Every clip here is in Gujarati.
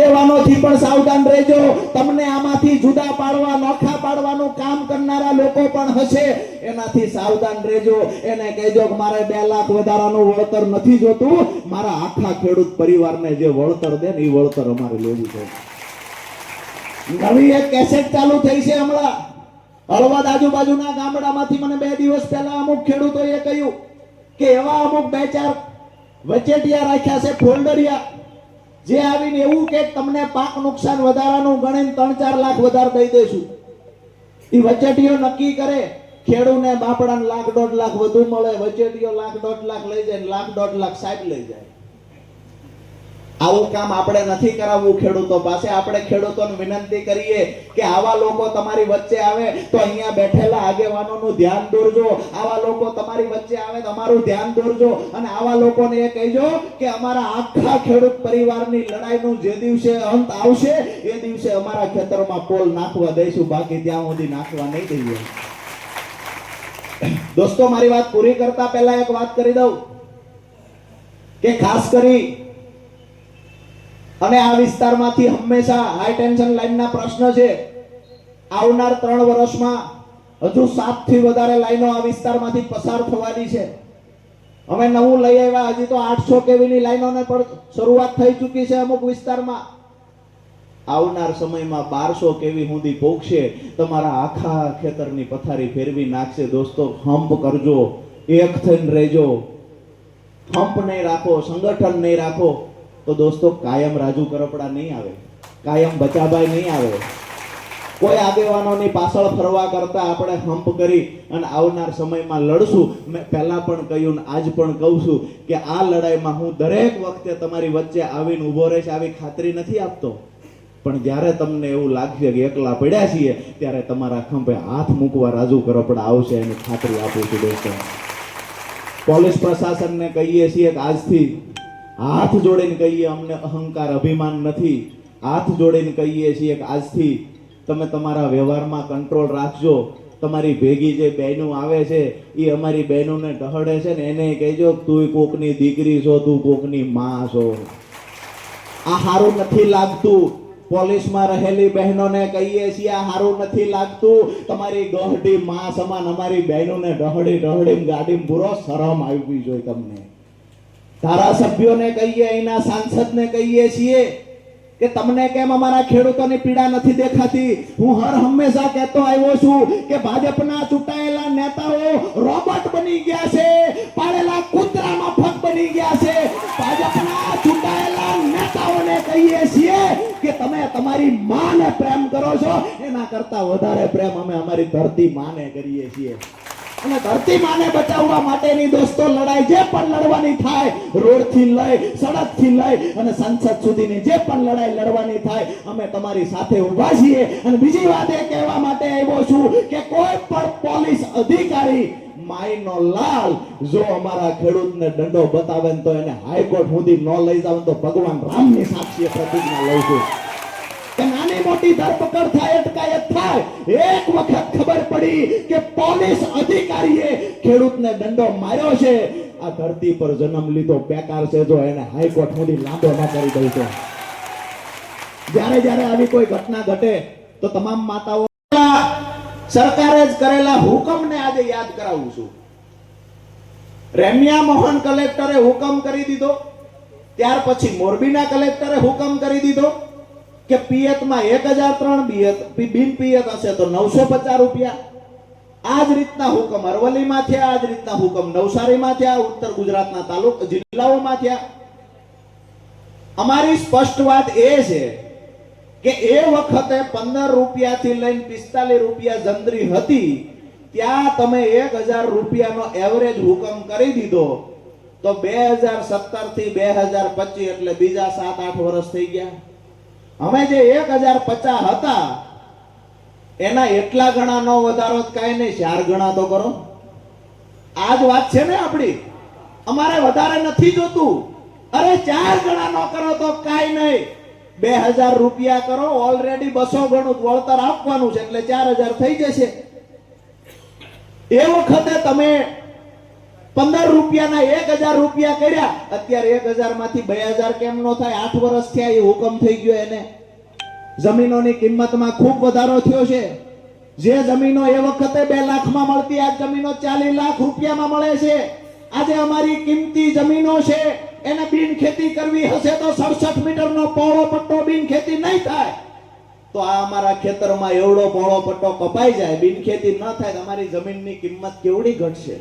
આગેવાનોથી પણ સાવધાન રહેજો. તમને આમાંથી જુદા પાડવા, નોખા પાડવાનું કામ કરનારા લોકો પણ હશે. એનાથી સાવધાન રહેજો. એને કહેજો કે મારે બે લાખ વધારાનું વળતર નથી જોતું. મારા આખા ખેડૂત પરિવારને જે વળતર દે ને એ વળતર અમારે લેવું છે. નવી એક કેસેટ ચાલુ થઈ છે હમણાં. હળવદ આજુબાજુના ગામડામાંથી મને બે દિવસ પહેલા અમુક ખેડૂતોએ કહ્યું કે એવા અમુક બે ચાર વચેટિયા રાખ્યા છે, ફોલ્ડરિયા. જે આવીને એવું કે તમને પાક નુકસાન વધારાનું ગણીને ત્રણ ચાર લાખ વધારે દઈ દઈશું એ વચેટીઓ નક્કી કરે, ખેડૂને બાપડાને લાખ દોઢ લાખ વધુ મળે, વચેટીઓ લાખ દોઢ લાખ લઈ જાય, લાખ દોઢ લાખ સાહેબ લઈ જાય. આવું કામ આપણે નથી કરાવવું ખેડૂતો પાસે. આપણે ખેડૂતોને વિનંતી કરીએ કે આવા લોકો તમારી વચ્ચે આવે તો અહીંયા બેઠેલા આગેવાનોનું ધ્યાન દોરજો. આવા લોકો તમારી વચ્ચે આવે તમારું ધ્યાન દોરજો. અને આવા લોકોને એ કહેજો કે અમારા આખા ખેડૂત પરિવારની લડાઈનું જે દિવસે અંત આવશે, એ દિવસે અમારા ખેતરમાં પોલ નાખવા દઈશું. બાકી ત્યાં સુધી નાખવા નહીં દઈએ. દોસ્તો, મારી વાત પૂરી કરતા પહેલા એક વાત કરી દઉં. કે ખાસ કરી અને આ વિસ્તારમાંથી હંમેશા હાઈ ટેન્શન લાઈનના પ્રશ્ન છે. આવનાર ત્રણ વર્ષમાં હજુ સાતથી વધારે લાઈનો આ વિસ્તારમાંથી પસાર થવાની છે. અમે નવું લઈ આવ્યા, હજી તો આઠસો કેવીની લાઈનોને પણ શરૂઆત થઈ ચૂકી છે અમુક વિસ્તારમાં. આવનાર સમયમાં બારસો કેવી સુધી પહોંચશે તમારા આખા ખેતરની પથારી ફેરવી નાખશે. દોસ્તો હંપ કરજો, એક થઈને રહેજો. હંપ નહીં રાખો, સંગઠન નહીં રાખો. તો દોસ્તો, કાયમ રાજુ કરપડા નહીં આવે. કાયમ બચાભાઈ નહીં આવે. કોઈ આગેવાનોની પાછળ ફરવા કરતા આપણે હંપ કરી અને આવનાર સમયમાં લડશું. મેં પહેલા પણ કહ્યું ને આજ પણ કહું છું કે આ લડાઈમાં હું દરેક વખતે તમારી વચ્ચે આવીને ઊભો રહીશ, આવી ખાતરી નથી આપતો. પણ જ્યારે તમને એવું લાગશે કે એકલા પડ્યા છીએ, ત્યારે તમારા ખંભે હાથ મૂકવા રાજુ કરપડા આવશે એની ખાતરી આપું છું દોસ્તો. પોલીસ પ્રશાસનને કહીએ છીએ કે આજથી હાથ જોડીને કહીએ, અમને અહંકાર અભિમાન નથી. હાથ જોડીને કહીએ છીએ કે આજથી તમે તમારા વ્યવહારમાં કંટ્રોલ રાખજો. તમારી ભેગી જે બહેનો આવે છે, એ અમારી બહેનોને ટહડે છે ને એને કહેજો તું કોકની દીકરી છો, તું કોકની માં છો. આ સારું નથી લાગતું. પોલીસમાં રહેલી બહેનોને કહીએ છીએ, આ સારું નથી લાગતું. તમારી ગહડી માં સમાન અમારી બહેનોને ડહડી ડહડી ગાડી પૂરો શરમ આવવી જોઈએ તમને. ધારાસભ્યોને કહીએ, અહીંના સાંસદને કહીએ છીએ કે તમને કેમ અમારા ખેડૂતોની પીડા નથી દેખાતી? હું હર હંમેશા કહેતો આવ્યો છું કે ભાજપના ચૂંટાયેલા નેતાઓ રોબોટ બની ગયા છે પાળેલા કૂતરામાં ફગ બની ગયા છે. ભાજપના ચૂંટાયેલા નેતાઓને કહીએ છીએ કે તમે તમારી માને પ્રેમ કરો છો. એના કરતા વધારે પ્રેમ અમે અમારી ધરતી માને કરીએ છીએ. અને ધરતી માને બચાવવા માટેની દોસ્તો લડાઈ જે પણ લડવાની થાય રોડથી લઈ સડકથી લઈ અને સંસદ સુધીની જે પણ લડાઈ લડવાની થાય, અમે તમારી સાથે ઊભા છીએ. અને બીજી વાત એ કહેવા માટે આવ્યો છું કે કોઈ પણ પોલીસ અધિકારી માઈનો લાલ જો અમારા ખેડૂતને દંડો બતાવે તો એને હાઈકોર્ટ સુધી ન લઈ જાવ તો ભગવાન રામની સાક્ષીએ પ્રતિજ્ઞા લઉં છું. નાની મોટી ધરપકડ થાય, અટકાયત થાય, એક વખત ખબર પડી કે પોલીસ અધિકારીએ ખેડૂતને દંડો માર્યો છે. આ ધરતી પર જન્મ લીધો બેકાર છે જો એને હાઈકોર્ટ સુધી લાંબો ન કરી દઈ છે જ્યારે જ્યારે આવી કોઈ ઘટના ઘટે તો તમામ માતાઓ સરકારે જ કરેલા હુકમને આજે યાદ કરાવું છું. રેમ્યા મોહન કલેક્ટરે હુકમ કરી દીધો. ત્યાર પછી મોરબીના કલેક્ટરે હુકમ કરી દીધો કે પિયતમાં એક હજાર ત્રણ બિન પિયત હશે તો નવસો પચાસ રૂપિયા. આ રીતના હુકમ અરવલ્લીમાં થયા આ રીતના હુકમ નવસારીમાં થયા ઉત્તર ગુજરાતના તાલુક જિલ્લાઓમાં થયા અમારી સ્પષ્ટ વાત એ છે કે એ વખતે પંદર રૂપિયાથી લઈને પિસ્તાલીસ રૂપિયા જંદરી હતી, ત્યાં તમે એક હજાર રૂપિયાનો એવરેજ હુકમ કરી દીધો, તો બે હજાર સત્તરથી બે હજાર પચીસ એટલે બીજા સાત, આઠ વર્ષ થઈ ગયા. અમે જે એક હજાર પચાસ હતા એના એટલા ગણા નો વધારો કાંઈ નહીં, ચાર ગણા તો કરો. આ જ વાત છે ને આપણી અમારે વધારે નથી જોતું. અરે ચાર ગણા નો કરો તો કાંઈ નહીં. બે હજાર રૂપિયા કરો ઓલરેડી બસો ગણું વળતર આપવાનું છે, એટલે ચાર હજાર થઈ જશે. એ વખતે તમે પંદર રૂપિયાના એક હજાર રૂપિયા કર્યા, અત્યારે એક હજારમાંથી બે હજાર કેમ નો થાય? આઠ વર્ષ થયા, એ હુકમ થઈ ગયો એને. જમીનોની કિંમતમાં ખૂબ વધારો થયો છે. જે જમીનો એ વખતે બે લાખમાં મળતી આજ જમીનો ચાલીસ લાખ રૂપિયામાં મળે છે. આજે અમારી કિંમતી જમીનો છે, એને બિન ખેતી કરવી હશે તો સડસઠ મીટરનો પહોળો પટ્ટો બિન ખેતી નહીં થાય. તો આ અમારા ખેતરમાં એવડો પહોળો પટ્ટો કપાઈ જાય બિન ખેતી ન થાય, તો અમારી જમીનની કિંમત કેવડી ઘટશે?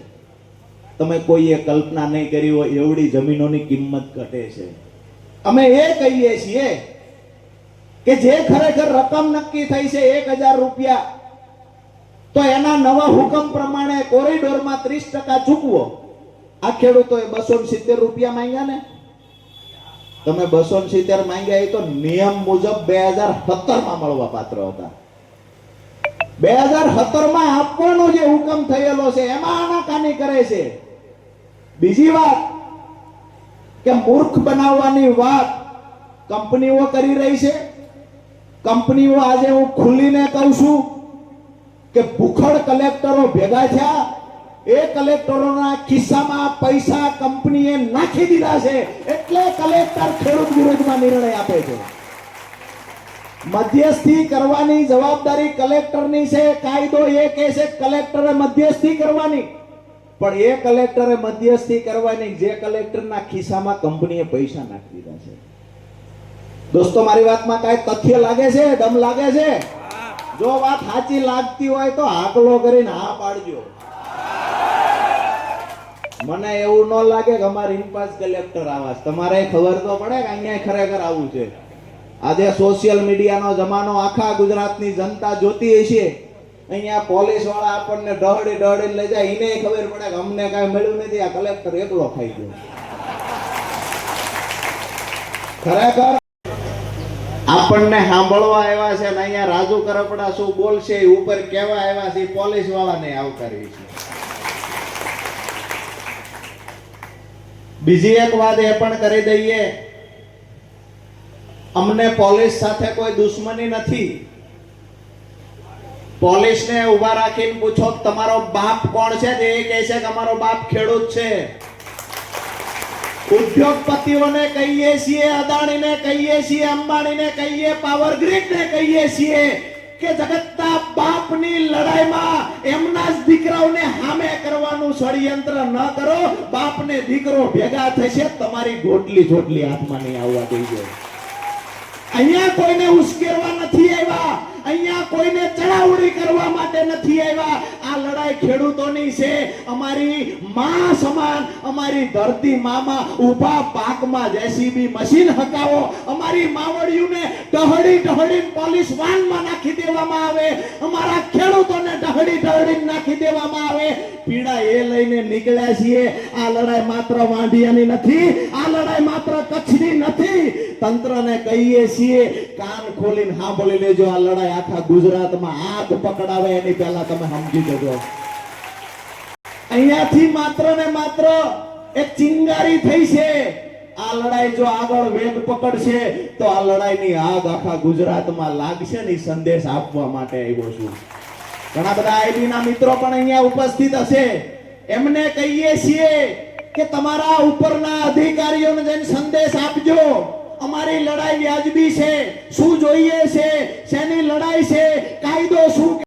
તમે કોઈએ કલ્પના નહીં કરી હોય, એવડી જમીનોની કિંમત ઘટે છે. અમે એ કહીએ છીએ કે જે ખરેખર રકમ નક્કી થઈ છે એક હજાર રૂપિયા, તો એના નવા હુકમ પ્રમાણે કોરિડોરમાં ત્રીસ ટકા ચૂકવો. આ ખેડૂતોએ બસો સિત્તેર રૂપિયા માંગ્યા ને? તમે બસો સિત્તેર માંગ્યા એ તો નિયમ મુજબ બે હજાર સત્તરમાં મળવા પાત્ર હતા. બે હજાર સત્તરમાં આપવાનો જે હુકમ થયેલો છે, એમાં આનાકાની કરે છે? બીજી વાત, કે મૂર્ખ બનાવવાની વાત કંપનીઓ કરી રહી છે? કંપનીઓ આજે હું ખુલ્લીને કહું છું કે ભૂખડ કલેક્ટરો ભેગા થયા. એ કલેક્ટરોના ખિસ્સામાં પૈસા કંપનીએ નાખી દીધા છે. એટલે કલેક્ટર ખેડૂત વિરોધમાં નિર્ણય આપે છે. મધ્યસ્થી કરવાની જવાબદારી કલેક્ટરની છે. કાયદો એ કહે છે, કલેક્ટરે મધ્યસ્થી કરવાની. પણ એ કલેક્ટરે મધ્યસ્થી કરવાની, જે કલેક્ટરના ખિસ્સામાં કંપનીએ પૈસા નાખી દીધા છે. દોસ્તો મારી વાતમાં કાંઈ તથ્ય લાગે છે? દમ લાગે છે? જો વાત સાચી લાગતી હોય તો હાકલો કરીને હા પાડજો. મને એવું ન લાગે કે અમારે ઇન્પાસ કલેક્ટર આવા તમારે ખબર તો પડે કે અહીંયા ખરેખર આવું છે. આજે સોશિયલ મીડિયાનો જમાનો આખા ગુજરાતની જનતા જોતી હશે અહીંયા પોલીસવાળા આપણને ડહડી ડહડી લઈ જાય. એને ખબર પડે કે અમને કાંઈ મળ્યું નથી. આ કલેક્ટર એકલો ખાઈ ગયો. ખરેખર આપણને સાંભળવા આવ્યા છે ને અહીંયા રાજુ કરપડા શું બોલશે ઉપર કેવા આવ્યા છે પોલીસ વાળાને આવકારવી છે. બીજી એક વાત એ પણ કરી દઈએ. અમને પોલીસ સાથે કોઈ દુશ્મની નથી. પોલીસને ઊભા રાખીને પૂછો તમારો બાપ કોણ છે? તે એ કહે છે કે અમારો બાપ ખેડૂત છે. ઉદ્યોગપતિઓને કહીએ છીએ, અદાણીને કહીએ છીએ, અંબાણીને કહીએ પાવર ગ્રીડને કહીએ છીએ કે જગતના બાપની લડાઈમાં એમના જ દીકરાઓને હામે કરવાનું ષડયંત્ર ન કરો. બાપને દીકરો ભેગા થશે, તમારી ગોટલી જોટલી હાથમાં નહીં આવવા દેજો. અહીંયા કોઈને ઉશ્કેરવા નથી આવ્યા. અહીંયા કોઈને ચડાવડી કરવા માટે નથી આવ્યા. આ લડાઈ ખેડૂતોની છે. અમારી માં સમાન, અમારી ધરતી મામાં ઊભા પાકમાં જેસીબી મશીન હકાવો. અમારી માવડીઓને ટહડી ટહડી પોલીસ વાનમાં નાખી દેવામાં આવે. અમારા ખેડૂતોને ટહડી ટહડી નાખી દેવામાં આવે. પીડા એ લઈને નીકળ્યા છીએ. આ લડાઈ માત્ર વાંઢિયાની નથી. આ લડાઈ માત્ર કચ્છની નથી. તંત્રને કહીએ છીએ, કાન ખોલીને સાંભળી લેજો, આ લડાઈ આખા ગુજરાતમાં હાથ પકડાવે, એની પહેલા તમે સમજી જજો. અહીંયાથી માત્ર ને માત્ર એક ચિંગારી થઈ છે. આ લડાઈ જો આગળ વેગ પકડશે, તો આ લડાઈની આગ આખા ગુજરાતમાં લાગશે ને સંદેશ આપવા માટે આવ્યો છું. ઘણા બધા આઈબીના મિત્રો પણ અહીંયા ઉપસ્થિત હશે. એમને કહીએ છીએ કે તમારા ઉપરના અધિકારીઓને જઈને સંદેશ આપજો. અમારી લડાઈ વ્યાજબી છે. શું જોઈએ છે? શેની લડાઈ છે? કાયદો શું